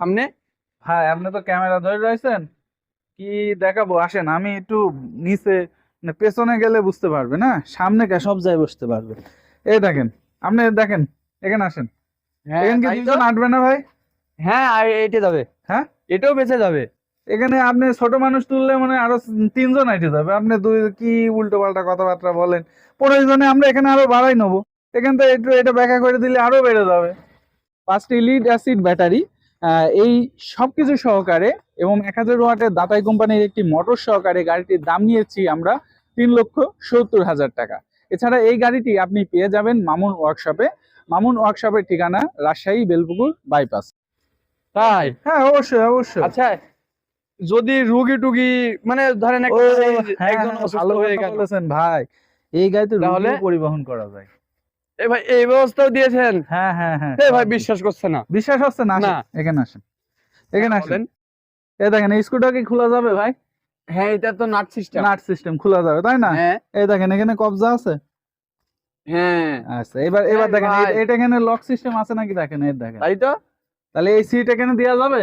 সামনে? হ্যাঁ আপনি তো ক্যামেরা ধরে রয়েছেন। কি দেখাবো? আসেন আমি একটু নিচে মানে পেছনে গেলে বুঝতে পারবে না সামনে কে সব জায়গায় বসতে পারবে এই দেখেন আপনি দেখেন এখানে আসেন। হ্যাঁ এখানে কি দুজন আটবে না ভাই? হ্যাঁ আর এটা যাবে। হ্যাঁ? এটাও বেঁচে যাবে। এখানে আপনি ছোট মানুষ তুললে মানে আরও তিনজন আইটে যাবে। আপনি দুই কি উল্টো পাল্টা কথাবার্তা বলেন? পনেরো জনে আমরা এখানে আরও বাড়াই নেব। এখান থেকে একটু এটা ব্যাখ্যা করে দিলে আরও বেড়ে যাবে। পাঁচটি লিড অ্যাসিড ব্যাটারি এই সবকিছু সহকারে এবং এক হাজার ওয়াটের দাতাই কোম্পানির একটি মোটর সহকারে গাড়িটির দাম নিয়েছি আমরা তিন লক্ষ সত্তর হাজার টাকা। এছাড়া এই গাড়িটি আপনি পেয়ে যাবেন মামুন ওয়ার্কশপে মামুন ওয়ার্কশপের ঠিকানা রাজশাহী বেলপুকুর বাইপাস তাই? হ্যাঁ অবশ্যই অবশ্যই। আচ্ছা যদি রুগী টুগি মানে ধরেন হ্যাঁ, একজন হ্যাঁ, হয়ে ভাই। এই গাড়িতে পরিবহন করা যায়। এ ভাই এই ব্যবস্থাও দিয়েছেন? হ্যাঁ হ্যাঁ হ্যাঁ। এ ভাই বিশ্বাস করছে না। বিশ্বাস হচ্ছে না না। এখানে আসেন। এখানে আসেন। দেখেন এই স্ক্রুটা কি খোলা যাবে ভাই? হ্যাঁ এটা তো নাট সিস্টেম নাট সিস্টেম খোলা যাবে তাই না? হ্যাঁ। এই দেখেন এখানে কবজা আছে? হ্যাঁ। আচ্ছা এবার এবার দেখেন এটা- এখানে লক সিস্টেম আছে নাকি দেখেন এই দেখেন। তাই তো? তাহলে এই সিট এখানে দেওয়া যাবে?